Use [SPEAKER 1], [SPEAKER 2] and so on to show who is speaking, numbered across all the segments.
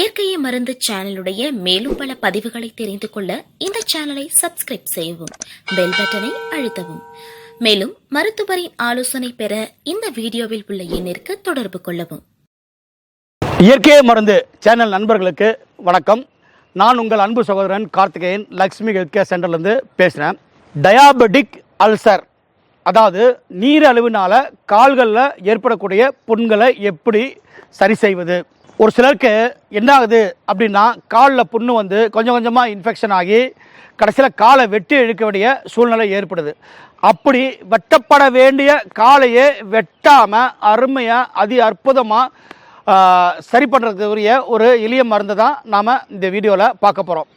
[SPEAKER 1] இயற்கையை மருந்து சேனலுடைய மேலும் பல பதிவுகளை தெரிந்து கொள்ள இந்த சேனலை சப்ஸ்கிரைப் செய்யவும் பெல் பட்டனை அழுத்தவும். மேலும் மருத்துவரின் ஆலோசனை பெற இந்த வீடியோவில் உள்ள எண்ணிற்கு தொடர்பு கொள்ளவும்.
[SPEAKER 2] இயற்கை மருந்து சேனல் நண்பர்களுக்கு வணக்கம். நான் உங்கள் அன்பு சகோதரன் கார்த்திகேயன் லக்ஷ்மி ஹெல்த் கேர் சென்டர்லேருந்து பேசுகிறேன் டயாபெட்டிக் அல்சர் அதாவது நீரழிவுனால கால்களில் ஏற்படக்கூடிய புண்களை எப்படி சரி செய்வது? ஒரு சிலருக்கு என்ன ஆகுது அப்படின்னா காலில் புண்ணு வந்து கொஞ்சம் கொஞ்சமாக இன்ஃபெக்ஷன் ஆகி கடைசியில் காலை வெட்டி இழுக்க வேண்டிய சூழ்நிலை ஏற்படுது. அப்படி வெட்டப்பட வேண்டிய காலையே வெட்டாமல் அருமையாக அதி அற்புதமாக சரி பண்ணுறதுக்குரிய ஒரு எளிய மருந்து தான் நாம் இந்த வீடியோவில் பார்க்க போகிறோம்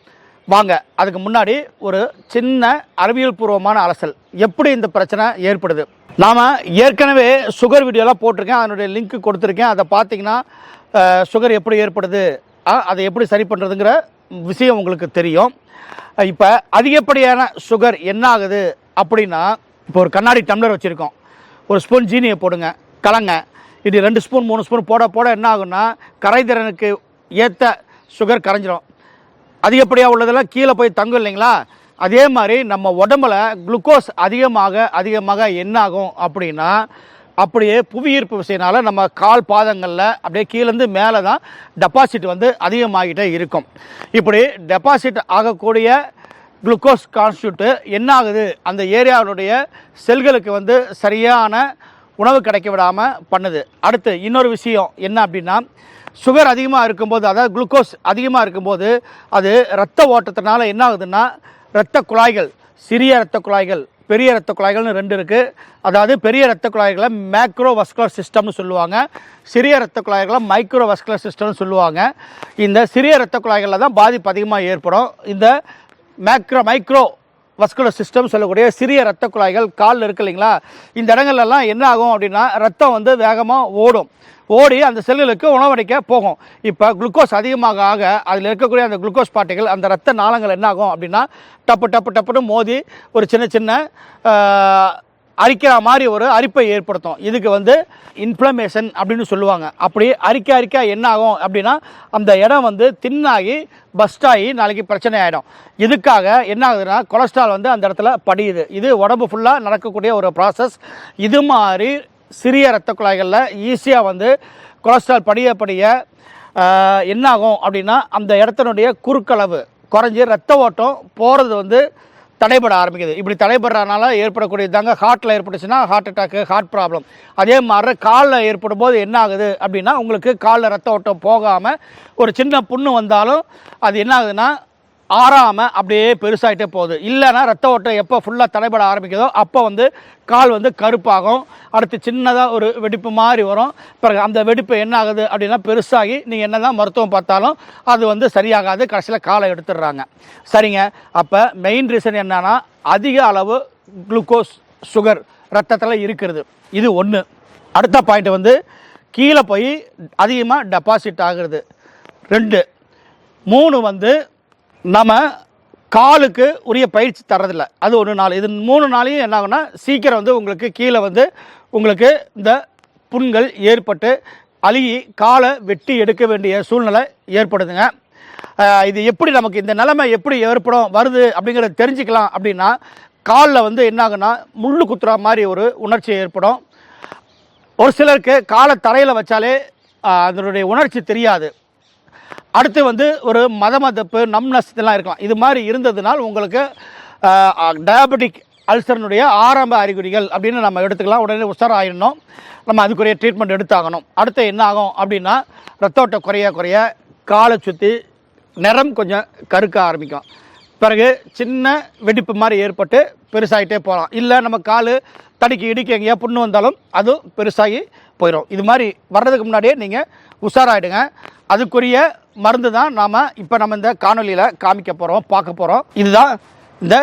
[SPEAKER 2] வாங்க அதுக்கு முன்னாடி ஒரு சின்ன அறிவியல் பூர்வமான அலசல். எப்படி இந்த பிரச்சனை ஏற்படுது? நாம் ஏற்கனவே சுகர் வீடியோலாம் போட்டிருக்கேன். அதனுடைய லிங்க் கொடுத்துருக்கேன். அதை பார்த்தீங்கன்னா சுகர் எப்படி ஏற்படுது அதை எப்படி சரி பண்ணுறதுங்கிற விஷயம் உங்களுக்கு தெரியும். இப்போ அதிகப்படியான சுகர் என்ன ஆகுது அப்படின்னா இப்போ ஒரு கண்ணாடி டம்ளர் வச்சுருக்கோம். ஒரு ஸ்பூன் ஜீனியை போடுங்க கலங்க. இது ரெண்டு ஸ்பூன் மூணு ஸ்பூன் போட போட என்ன ஆகும்னா கரைதிறனுக்கு ஏற்ற சுகர் கரைஞ்சிரும். அதிகப்படியாக உள்ளதெல்லாம் கீழே போய் தங்கும் இல்லைங்களா? அதே மாதிரி நம்ம உடம்புல குளுக்கோஸ் அதிகமாக அதிகமாக என்ன ஆகும் அப்படின்னா அப்படியே புவியீர்ப்பு விசையினால் நம்ம கால் பாதங்களில் அப்படியே கீழேருந்து மேலே தான் டெபாசிட் வந்து அதிகமாகிட்டே இருக்கும். இப்படி டெபாசிட் ஆகக்கூடிய குளுக்கோஸ் கான்ஸ்டியூட்டு என்ன ஆகுது அந்த ஏரியாவுடைய செல்களுக்கு வந்து சரியான உணவு கிடைக்க விடாமல் பண்ணுது. அடுத்து இன்னொரு விஷயம் என்ன அப்படின்னா சுகர் அதிகமாக இருக்கும்போது அதாவது குளுக்கோஸ் அதிகமாக இருக்கும்போது அது ரத்த ஓட்டத்தினால என்ன ஆகுதுன்னா இரத்த குழாய்கள் சிறிய இரத்த குழாய்கள் பெரிய இரத்த குழாய்கள்னு ரெண்டு இருக்குது அதாவது பெரிய இரத்த குழாய்களை மேக்ரோ வஸ்குலர் சிஸ்டம்னு சொல்லுவாங்க. சிறிய இரத்த குழாய்களை மைக்ரோ வஸ்குலர் சிஸ்டம்னு சொல்லுவாங்க. இந்த சிறிய இரத்த குழாய்களில் தான் பாதிப்பு அதிகமாக ஏற்படும். இந்த மேக்ரோ மைக்ரோ வஸ்குலர் சிஸ்டம் சொல்லக்கூடிய சிறிய ரத்த குழாய்கள் காலில் இருக்கு இல்லைங்களா? இந்த இடங்கள்லாம் என்ன ஆகும் அப்படின்னா ரத்தம் வந்து வேகமாக ஓடும். ஓடி அந்த செல்லுகளுக்கு உணவடைக்க போகும். இப்போ குளுக்கோஸ் அதிகமாக ஆக அதில் இருக்கக்கூடிய அந்த குளுக்கோஸ் பாட்டிகள் அந்த ரத்த நாளங்கள் என்ன ஆகும் அப்படின்னா டப்பு டப்பு டப்புன்னு மோதி ஒரு சின்ன சின்ன அரிக்கிற மாதிரி ஒரு அரிப்பை ஏற்படுத்தும். இதுக்கு வந்து இன்ஃப்ளமேஷன் அப்படின்னு சொல்லுவாங்க. அப்படி அரிக்க அரிக்க என்ன ஆகும் அப்படின்னா அந்த இடம் வந்து தின்னாகி பஸ்ட் ஆகி நாளைக்கு பிரச்சனை ஆகிடும் இதுக்காக என்ன ஆகுதுன்னா கொலஸ்ட்ரால் வந்து அந்த இடத்துல படியுது. இது உடம்பு ஃபுல்லாக நடக்கக்கூடிய ஒரு ப்ராசஸ் இது மாதிரி சிறிய இரத்த குழாய்களில் ஈஸியாக வந்து கொலஸ்ட்ரால் படிய படிய என்னாகும் அப்படின்னா அந்த இடத்தினுடைய குறுக்களவு குறைஞ்சி ரத்த ஓட்டம் போகிறது வந்து தடைபட ஆரம்பிக்குது. இப்படி தடைபடுறதுனால ஏற்படக்கூடியது தாங்க ஹார்ட்டில் ஏற்பட்டுச்சுன்னா ஹார்ட் அட்டாக்கு ஹார்ட் ப்ராப்ளம் அதே மாதிரி காலில் ஏற்படும் போது என்ன ஆகுது அப்படின்னா உங்களுக்கு காலில் ரத்த ஓட்டம் போகாமல் ஒரு சின்ன புண்ணு வந்தாலும் அது என்ன ஆகுதுன்னா ஆறாமல் அப்படியே பெருசாகிட்டே போகுது. இல்லைன்னா ரத்த ஓட்டம் எப்போ ஃபுல்லாக தடைபட ஆரம்பிக்குதோ அப்போ வந்து கால் வந்து கருப்பாகும். அடுத்து சின்னதாக ஒரு வெடிப்பு மாதிரி வரும். பிறகு அந்த வெடிப்பு என்ன ஆகுது அப்படின்னா பெருசாகி நீங்கள் என்ன தான் மருத்துவம் பார்த்தாலும் அது வந்து சரியாகாது. கடைசியில் காலை எடுத்துடுறாங்க. சரிங்க. அப்போ மெயின் ரீசன் என்னன்னா அதிக அளவு குளுக்கோஸ் சுகர் ரத்தத்தில் இருக்கிறது. இது ஒன்று அடுத்த பாயிண்ட் வந்து கீழே போய் அதிகமாக டெபாசிட் ஆகுறது. ரெண்டு. மூணு வந்து நம்ம காலுக்கு உரிய பயிற்சி தரதில்லை அது ஒரு நாள் இது மூணு நாளையும் என்ன சீக்கிரம் வந்து உங்களுக்கு கீழே வந்து உங்களுக்கு இந்த புண்கள் ஏற்பட்டு அழுகி காலை வெட்டி எடுக்க வேண்டிய சூழ்நிலை ஏற்படுதுங்க. இது எப்படி நமக்கு இந்த நிலைமை எப்படி ஏற்படும் வருது அப்படிங்கிறத தெரிஞ்சுக்கலாம் அப்படின்னா காலில் வந்து என்ன முள்ளு குத்துற மாதிரி ஒரு உணர்ச்சி ஏற்படும். ஒரு சிலருக்கு காலை தரையில் வச்சாலே அதனுடைய உணர்ச்சி தெரியாது. அடுத்து வந்து ஒரு மத மதப்பு நம்னஸ் இதெல்லாம் இருக்கலாம். இது மாதிரி இருந்ததுனால் உங்களுக்கு டயபெட்டிக் அல்சர்னுடைய ஆரம்ப அறிகுறிகள் அப்படின்னு நம்ம எடுத்துக்கலாம். உடனே உஷார் ஆயிடணும் நம்ம அதுக்குரிய ட்ரீட்மெண்ட் எடுத்தாகணும். அடுத்து என்ன ஆகும் அப்படின்னா ரத்த ஓட்டம் குறைய குறைய காலை சுற்றி நிறம் கொஞ்சம் கருக்க ஆரம்பிக்கும். பிறகு சின்ன வெடிப்பு மாதிரி ஏற்பட்டு பெருசாகிட்டே போகலாம். இல்லை நம்ம கால் தடுக்கி இடிக்க எங்கேயா புண்ணு வந்தாலும் அதுவும் பெருசாகி போயிடும். இது மாதிரி வர்றதுக்கு முன்னாடியே நீங்கள் உஷாராயிடுங்க. அதுக்குரிய மருந்து தான் நாம் இப்போ நம்ம இந்த காணொலியில் காமிக்க போகிறோம் பார்க்க போகிறோம் இதுதான் இந்த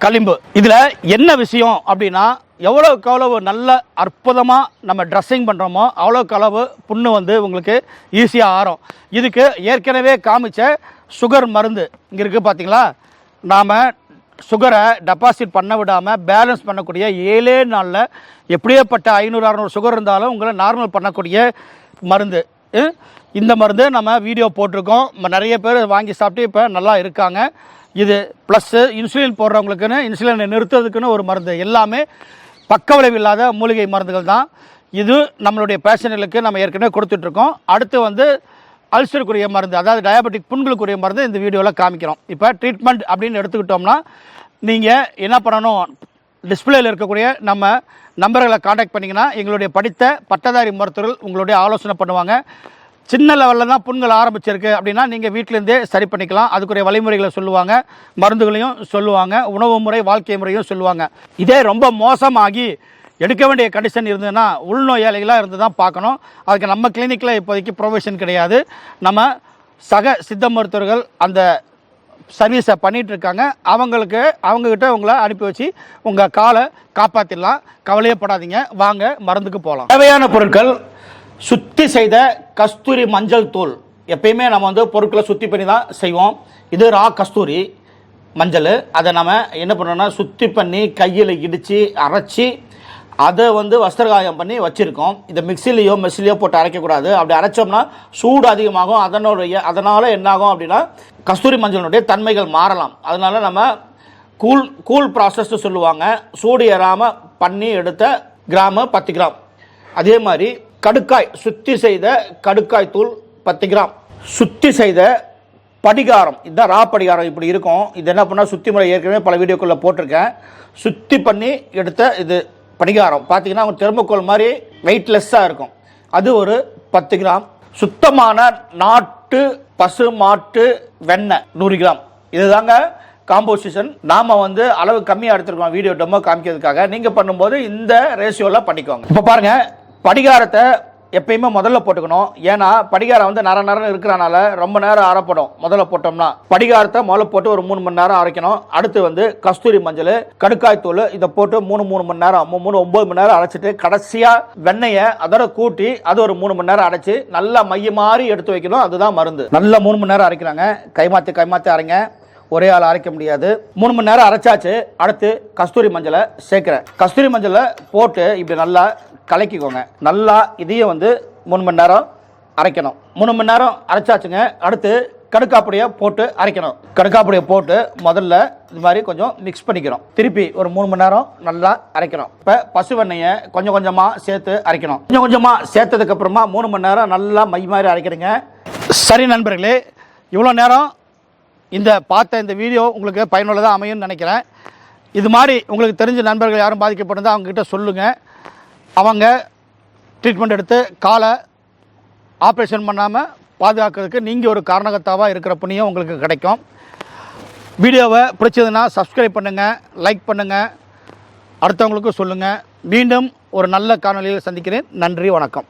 [SPEAKER 2] களிம்பு. இதில் என்ன விஷயம் அப்படின்னா எவ்வளோக்கு அவ்வளவு நல்ல அற்புதமாக நம்ம ட்ரெஸ்ஸிங் பண்ணுறோமோ அவ்வளோக்கு அளவு புண்ணு வந்து உங்களுக்கு ஈஸியாக ஆறும். இதுக்கு ஏற்கனவே காமிச்ச சுகர் மருந்து இங்கே இருக்குது பார்த்தீங்களா நாம் சுகரை டெபாசிட் பண்ண விடாமல் பேலன்ஸ் பண்ணக்கூடிய ஏழே நாளில் எப்படியேப்பட்ட ஐநூறு அறநூறு சுகர் இருந்தாலும் உங்களை நார்மல் பண்ணக்கூடிய மருந்து. இந்த மருந்து நம்ம வீடியோ போட்டிருக்கோம். நிறைய பேர் வாங்கி சாப்பிட்டு இப்போ நல்லா இருக்காங்க. இது ப்ளஸ்ஸு இன்சுலின் போடுறவங்களுக்குன்னு இன்சுலினை நிறுத்துறதுக்குன்னு ஒரு மருந்து. எல்லாமே பக்க விளைவு இல்லாத மூலிகை மருந்துகள் தான். இது நம்மளுடைய பேஷண்ட்களுக்கு நம்ம ஏற்கனவே கொடுத்துட்ருக்கோம் அடுத்து வந்து அல்சருக்குரிய மருந்து அதாவது டயபெட்டிக் புண்களுக்குரிய மருந்து இந்த வீடியோவில் காமிக்கிறோம். இப்போ ட்ரீட்மெண்ட் அப்படின்னு எடுத்துக்கிட்டோம்னா நீங்கள் என்ன பண்ணணும்? டிஸ்பிளேயில் இருக்கக்கூடிய நம்ம நம்பர்களை காண்டாக்ட் பண்ணிங்கன்னா எங்களுடைய படித்த பட்டதாரி மருத்துவர்கள் உங்களுடைய ஆலோசனை பண்ணுவாங்க. சின்ன லெவலில் தான் புண்கள் ஆரம்பிச்சிருக்கு அப்படின்னா நீங்கள் வீட்டிலேருந்தே சரி பண்ணிக்கலாம். அதுக்குரிய வழிமுறைகளை சொல்லுவாங்க மருந்துகளையும் சொல்லுவாங்க உணவு முறை வாழ்க்கை முறையும் சொல்லுவாங்க. இதே ரொம்ப மோசமாகி எடுக்க வேண்டிய கண்டிஷன் இருந்ததுன்னா உள்நோயாளிகளாக இருந்து தான் பார்க்கணும். அதுக்கு நம்ம கிளினிக்கில் இப்போதைக்கு ப்ரொவிஷன் கிடையாது. நம்ம சக சித்த மருத்துவர்கள் அந்த சர்வீஸை பண்ணிகிட்ருக்காங்க இருக்காங்க அவங்களுக்கு அவங்கக்கிட்ட உங்களை அனுப்பி வச்சு உங்கள் காலை காப்பாற்றிடலாம் கவலையே படாதீங்க. வாங்க மருந்துக்கு போகலாம். தேவையான பொருட்கள் சுத்தி செய்த கஸ்தூரி மஞ்சள் தூள். எப்பயுமே நம்ம வந்து பொருட்களை சுத்தி பண்ணி தான் செய்வோம். இது ரா கஸ்தூரி மஞ்சள். அதை நம்ம என்ன பண்ணோம்னா சுத்தி பண்ணி கையில் இடித்து அரைச்சி அதை வந்து வஸ்திரகாயம் பண்ணி வச்சுருக்கோம். இதை மிக்சிலேயோ மெஸ்ஸிலையோ போட்டு அரைக்கக்கூடாது. அப்படி அரைச்சோம்னா சூடு அதிகமாகும். அதனுடைய அதனால் என்னாகும் அப்படின்னா கஸ்தூரி மஞ்சளினுடைய தன்மைகள் மாறலாம். அதனால் நம்ம கூல் கூல் ப்ராசஸ்ன்னு சொல்லுவாங்க. சூடு ஏறாமல் பண்ணி எடுத்த கிராமு பத்து கிராம். அதே மாதிரி கடுக்காய் சுத்தி செய்த கடுக்காய் தூள் பத்து கிராம். சுத்தி செய்த படிகாரம் இதுதான் ரா படிகாரம் இப்படி இருக்கும். இது என்ன பண்ணால் சுத்தி முறை ஏற்கனவே பல வீடியோக்குள்ளே போட்டிருக்கேன். சுத்தி பண்ணி எடுத்த இது படிகாரம் பார்த்தீங்கன்னா அவங்க தெர்மோக்கோல் மாதிரி வெயிட்லெஸ்ஸாக இருக்கும். அது ஒரு பத்து கிராம். சுத்தமான நாட்டு பசு மாட்டு வெண்ணெய் நூறு கிராம். இதுதாங்க காம்போசிஷன் நாம வந்து அளவு கம்மியாக எடுத்துருக்கோம் வீடியோ டெமோ காமிக்கிறதுக்காக. நீங்கள் பண்ணும்போது இந்த ரேஷியோவில் பண்ணிக்கோங்க. இப்போ பாருங்க படிகாரத்தை எப்பயுமே முதல்ல போட்டுக்கணும். ஏன்னா படிகாரம் வந்து நர நேரம் இருக்கிறனால ரொம்ப நேரம் அரைப்படும் முதல்ல போட்டோம்னா படிகாரத்தை முதல்ல போட்டு ஒரு மூணு மணி நேரம் அரைக்கணும். அடுத்து வந்து கஸ்தூரி மஞ்சள் கடுக்காய் தூள் இதை போட்டு மூணு மூணு மணி நேரம் மூணு ஒன்பது மணி நேரம் அரைச்சிட்டு கடைசியாக வெண்ணெயை அதோட கூட்டி அது ஒரு மூணு மணி நேரம் அடைச்சி நல்லா மைய மாதிரி எடுத்து வைக்கணும். அதுதான் மருந்து. நல்லா மூணு மணி நேரம் அரைக்கிறாங்க. கைமாற்றி கைமாற்றி அரைங்க. ஒரே ஆள் அரைக்க முடியாது. மூணு மணி நேரம் அரைச்சாச்சு. அடுத்து கஸ்தூரி மஞ்சளை சேர்க்குறேன். கஸ்தூரி மஞ்சளை போட்டு இப்படி நல்லா கலக்கிக்கோங்க. நல்லா இதையும் வந்து மூணு மணி நேரம் அரைக்கணும். மூணு மணி நேரம் அரைச்சாச்சுங்க. அடுத்து கடுக்காப்பொடியை போட்டு அரைக்கணும். கடுக்காப்பொடியை போட்டு முதல்ல இது மாதிரி கொஞ்சம் மிக்ஸ் பண்ணிக்கிறோம். திருப்பி ஒரு மூணு மணி நேரம் நல்லா அரைக்கணும். இப்போ பசு வெண்ணெயை கொஞ்சம் கொஞ்சமாக சேர்த்து அரைக்கணும். கொஞ்சம் கொஞ்சமாக சேர்த்ததுக்கப்புறமா மூணு மணி நேரம் நல்லா மை மாதிரி அரைக்கிறீங்க. சரி நண்பர்களே இவ்வளோ நேரம் இந்த பார்த்த இந்த வீடியோ உங்களுக்கு பயனுள்ளதாக அமையும்னு நினைக்கிறேன். இது மாதிரி உங்களுக்கு தெரிஞ்ச நண்பர்கள் யாரும் பாதிக்கப்பட்டிருந்தால் அவங்கக்கிட்ட சொல்லுங்கள் அவங்க ட்ரீட்மெண்ட் எடுத்து காலை ஆப்ரேஷன் பண்ணாமல் பாதுகாக்கிறதுக்கு நீங்கள் ஒரு காரணகத்தாவாக இருக்கிற புண்ணியம் உங்களுக்கு கிடைக்கும். வீடியோவை பிடிச்சதுன்னா சப்ஸ்கிரைப் பண்ணுங்கள் லைக் பண்ணுங்கள் அடுத்தவங்களுக்கும் சொல்லுங்கள் மீண்டும் ஒரு நல்ல காணொளியில் சந்திக்கிறேன். நன்றி வணக்கம்.